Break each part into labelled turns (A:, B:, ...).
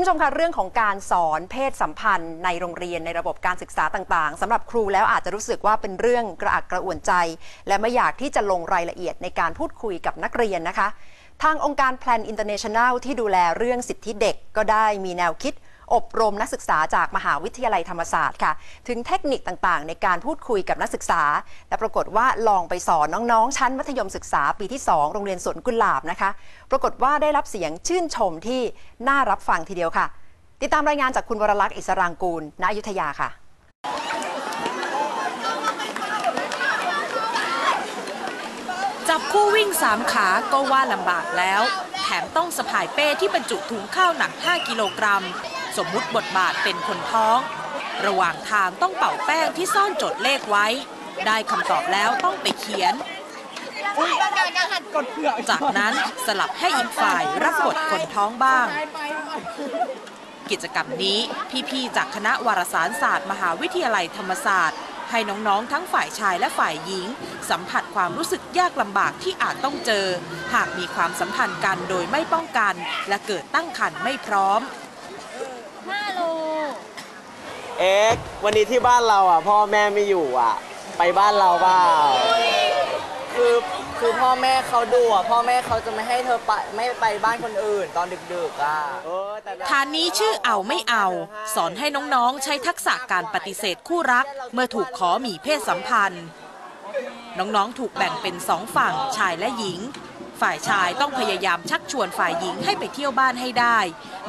A: ผู้ชมคะเรื่องของการสอนเพศสัมพันธ์ในโรงเรียนในระบบการศึกษาต่างๆสำหรับครูแล้วอาจจะรู้สึกว่าเป็นเรื่องกระอักกระอ่วนใจ และไม่อยากที่จะลงรายละเอียดในการพูดคุยกับนักเรียนนะคะ ทางองค์การแพลนอินเตอร์เนชั่นแนลที่ดูแลเรื่องสิทธิเด็กก็ได้มีแนวคิด อบรมนักศึกษาจากมหาวิทยาลัยธรรมศาสตร์ค่ะ ถึงเทคนิคต่างๆ ในการพูดคุยกับนักศึกษา และปรากฏว่าลองไปสอนน้องๆ ชั้นมัธยมศึกษาปีที่ 2 โรงเรียนสวนกุหลาบนะคะ ปรากฏว่าได้รับเสียงชื่นชมที่น่ารับฟังทีเดียวค่ะ ติดตามรายงานจากคุณวรลักษณ์อิสรางกูลณอยุธยาค่ะ
B: จับคู่วิ่งสามขาก็ว่าลำบากแล้ว แถมต้องสะพายเป้ที่บรรจุถุงข้าวหนัก 5 กิโลกรัม สมมุติบทบาทเป็นคนท้อง ระหว่างทางต้องเป่าแป้งที่ซ่อนจดเลขไว้ ได้คำตอบแล้วต้องไปเขียน จากนั้นสลับให้อีกฝ่ายรับบทคนท้องบ้าง กิจกรรมนี้พี่ๆจากคณะวารสารศาสตร์ มหาวิทยาลัยธรรมศาสตร์ให้น้องๆ ทั้งฝ่ายชายและฝ่ายหญิง สัมผัสความรู้สึกยากลำบากที่อาจต้องเจอ หากมีความสัมพันธ์กันโดยไม่ป้องกัน และเกิดตั้งครรภ์ไม่พร้อม
C: เอ็กซ์วันนี้ที่บ้านเราอะ พ่อแม่ไม่อยู่อะ ไปบ้านเราเปล่า
D: คือคือพ่อแม่เขาดูอะพ่อแม่เขาจะไม่ให้เธอไปไม่ไปบ้านคนอื่นตอนดึกๆอะ
C: เออแต่
B: ฐานนี้ชื่อเอาไม่เอา สอนให้น้องๆ ใช้ทักษะการปฏิเสธคู่รัก เมื่อถูกขอมีเพศสัมพันธ์ น้องๆ ถูกแบ่งเป็นสองฝั่งชายและหญิง ฝ่ายชายต้องพยายามชักชวนฝ่ายหญิงให้ไปเที่ยวบ้านให้ได้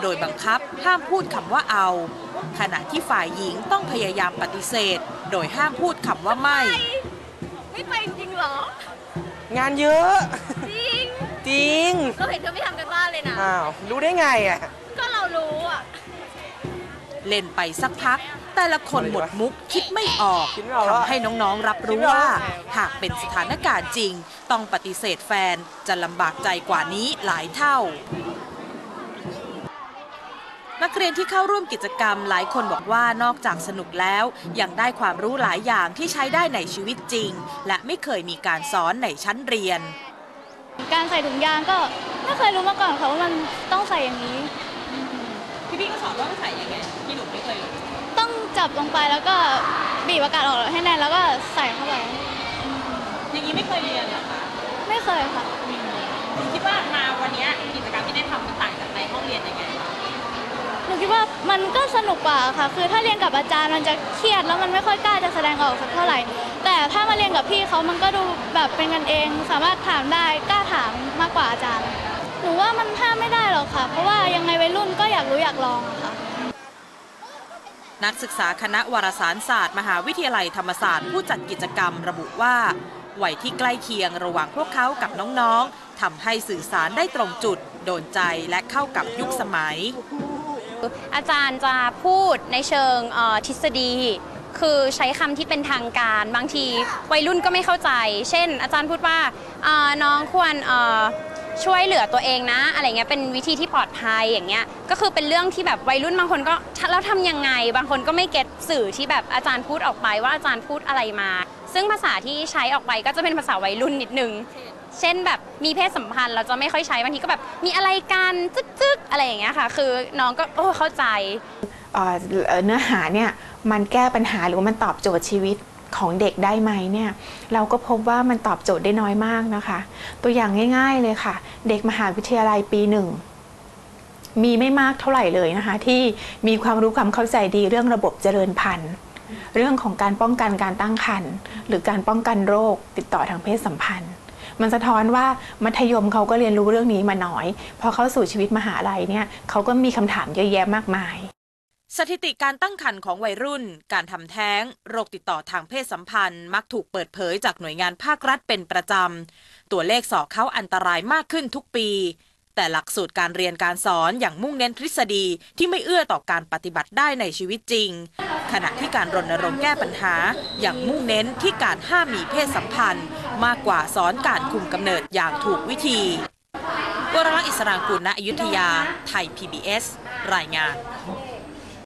B: โดยบังคับห้ามพูดคำว่าเอา ขณะที่ฝ่ายหญิงต้องพยายามปฏิเสธ โดยห้ามพูดคำว่าไม่
E: ไม่ไปจริงเหรอ
C: งานเยอะ
E: จริง
C: จริง
E: เราเห็นเธอไม่ทำกันบ้านเลยนะ
C: อ้าว รู้ได้ไงอะ
E: ก็เรารู้อะ
B: เล่นไปสักพัก แต่ละคนหมดมุกคิดไม่ออก
C: คิดไม่ออกว่า
B: ทำให้น้องๆรับรู้ว่า หากเป็นสถานการณ์จริง ต้องปฏิเสธแฟนจะลำบากใจกว่านี้หลายเท่า นักเรียนที่เข้าร่วมกิจกรรมหลายคนบอกว่านอกจากสนุกแล้ว ยังได้ความรู้หลายอย่างที่ใช้ได้ในชีวิตจริง และไม่เคยมีการสอนในชั้นเรียน
F: การใส่ถุงยางก็ไม่เคยรู้มาก่อนค่ะว่ามันต้องใส่อย่างนี้
B: พี่พี่ก็สอนว่าใส่ยังไงพี่หนูไม่เคย
F: ต้องจับลงไปแล้วก็บีบอากาศออกให้แน่นแล้วก็ใส่เข้าไป
B: อย่างนี้ไม่เคยเรียนหรอคะ
F: ไม่เคยค่ะ
B: คิดว่ามาวันนี้กิจกรรมที่ได้ทำมันต่างจากในห้องเรียนยังไง
F: หนูคิดว่ามันก็สนุกกว่าค่ะ คือถ้าเรียนกับอาจารย์มันจะเครียดแล้วมันไม่ค่อยกล้าจะแสดงออกสักเท่าไหร่ แต่ถ้ามาเรียนกับพี่เขามันก็ดูแบบเป็นกันเอง สามารถถามได้กล้าถามมากกว่าอาจารย์ หนูว่ามันห้ามไม่ได้หรอกค่ะ เพราะว่ายังไงวัยรุ่นก็อยากรู้อยากลองอะค่ะ
B: นักศึกษาคณะวารสารศาสตร์ มหาวิทยาลัยธรรมศาสตร์ผู้จัดกิจกรรมระบุว่าวัยที่ใกล้เคียงระหว่างพวกเขากับน้องๆทำให้สื่อสารได้ตรงจุด โดนใจและเข้ากับยุคสมัย
G: อาจารย์จะพูดในเชิงทฤษฎี คือใช้คำที่เป็นทางการบางทีวัยรุ่นก็ไม่เข้าใจ เช่น อาจารย์พูดว่าน้องควรช่วยเหลือตัวเองนะ อะไรเงี้ยเป็นวิธีที่ปลอดภัยอย่างเงี้ยก็คือเป็นเรื่องที่แบบวัยรุ่นบางคนก็แล้วทำยังไง บางคนก็ไม่เก็ตสื่อที่แบบอาจารย์พูดออกไปว่าอาจารย์พูดอะไรมา ซึ่งภาษาที่ใช้ออกไปก็จะเป็นภาษาวัยรุ่นนิดนึง เช่นแบบมีเพศสัมพันธ์เราจะไม่ค่อยใช้บางทีก็แบบมีอะไรกันจึ๊กจึ๊กอะไรอย่างเงี้ยค่ะ คือน้องก็โอ้เข้าใจ
H: เอ่อเนื้อหาเนี่ยมันแก้ปัญหาหรือว่ามันตอบโจทย์ชีวิตของเด็กได้ไหมเนี่ยเราก็พบว่ามันตอบโจทย์ได้น้อยมากนะคะ ตัวอย่างง่าย ๆเลยค่ะ เด็กมหาวิทยาลัยปีหนึ่งมีไม่มากเท่าไหร่เลยนะคะ ที่มีความรู้ความเข้าใจดีเรื่องระบบเจริญพันธุ์เรื่องของการป้องกันการตั้งครรภ์หรือการป้องกันโรคติดต่อทางเพศสัมพันธ์ มันสะท้อนว่ามัธยมเขาก็เรียนรู้เรื่องนี้มาน้อยพอเข้าสู่ชีวิตมหาลัยเนี่ยเขาก็มีคำถามเยอะแยะมากมาย
B: สถิติการตั้งครรภ์ของวัยรุ่น การทำแท้ง โรคติดต่อทางเพศสัมพันธ์ มักถูกเปิดเผยจากหน่วยงานภาครัฐเป็นประจำ ตัวเลขสอเข้าอันตรายมากขึ้นทุกปี แต่หลักสูตรการเรียนการสอนอย่างมุ่งเน้นทฤษฎีที่ไม่เอื้อต่อการปฏิบัติได้ในชีวิตจริง ขณะที่การรณรงค์แก้ปัญหาอย่างมุ่งเน้นที่การห้ามมีเพศสัมพันธ์ มากกว่าสอนการคุมกำเนิดอย่างถูกวิธีวรลักษณ์อิสรางกุลณอยุธยา ไทย PBS รายงาน